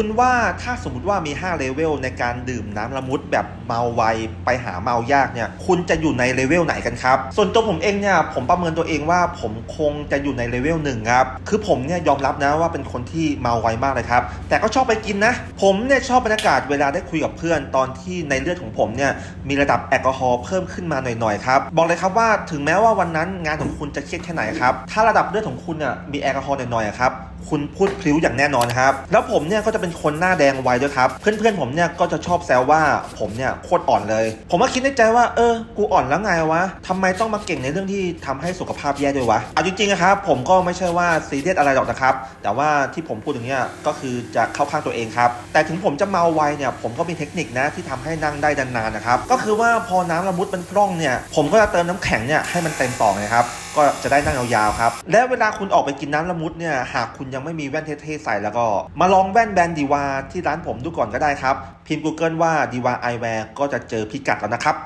คุณว่าถ้าสมมติว่ามี 5 เลเวลในการดื่มน้ำละมุดแบบเมาไวไปหาเมายากเนี่ย คุณจะอยู่ในเลเวลไหนกันครับ ส่วนตัวผมเองเนี่ย ผมประเมินตัวเองว่าผมคงจะอยู่ในเลเวลหนึ่งครับ คือผมเนี่ยยอมรับนะว่าเป็นคนที่เมาไวมากเลยครับ แต่ก็ชอบไปกินนะ ผมเนี่ยชอบบรรยากาศเวลาได้คุยกับเพื่อนตอนที่ในเลือดของผมเนี่ยมีระดับแอลกอฮอล์เพิ่มขึ้นมาหน่อยๆครับบอกเลยครับว่าถึงแม้ว่าวันนั้นงานของคุณจะเครียดแค่ไหนครับถ้าระดับเลือดของคุณเนี่ยมีแอลกอฮอล์หน่อยๆครับคุณพูดพลิ้วอย่างแน่นอนครับแล้วผมเนี่ยก็จะเป็นคนหน้าแดงไวด้วยครับ เพื่อนๆผมเนี่ยก็จะชอบแซวว่าผมเนี่ยโคตรอ่อนเลย ผมก็คิดในใจว่าเออ กูอ่อนแล้วไงวะทำไมต้องมาเก่งในเรื่องที่ทำให้สุขภาพแย่ด้วยวะ เอาจริงๆนะครับผมก็ไม่ใช่ว่าซีเรียสอะไรหรอกนะครับ แต่ว่าที่ผมพูดอย่างเงี้ยก็คือจะเข้าข้างตัวเองครับ แต่ถึงผมจะเมาไวเนี่ยผมก็มีเทคนิคนะที่ทำให้นั่งได้นานๆนะครับ ก็คือว่าพอน้ำละมุดมันพร่องเนี่ยผมก็จะเติมน้ำแข็งเนี่ยให้มันเต็มปอกนะครับ ก็จะได้นั่งยาวๆครับ และเวลาคุณออกไปกินน้ำละมุดเนี่ย หากคุณยังไม่มีแว่นเท่ๆใส่แล้วก็ มาลองแว่นแบรนด์ดีวาที่ร้านผมดูก่อนก็ได้ครับ พิมพ์ Google ว่าดีวาไอแวร์ก็จะเจอพิกัดแล้วนะครับ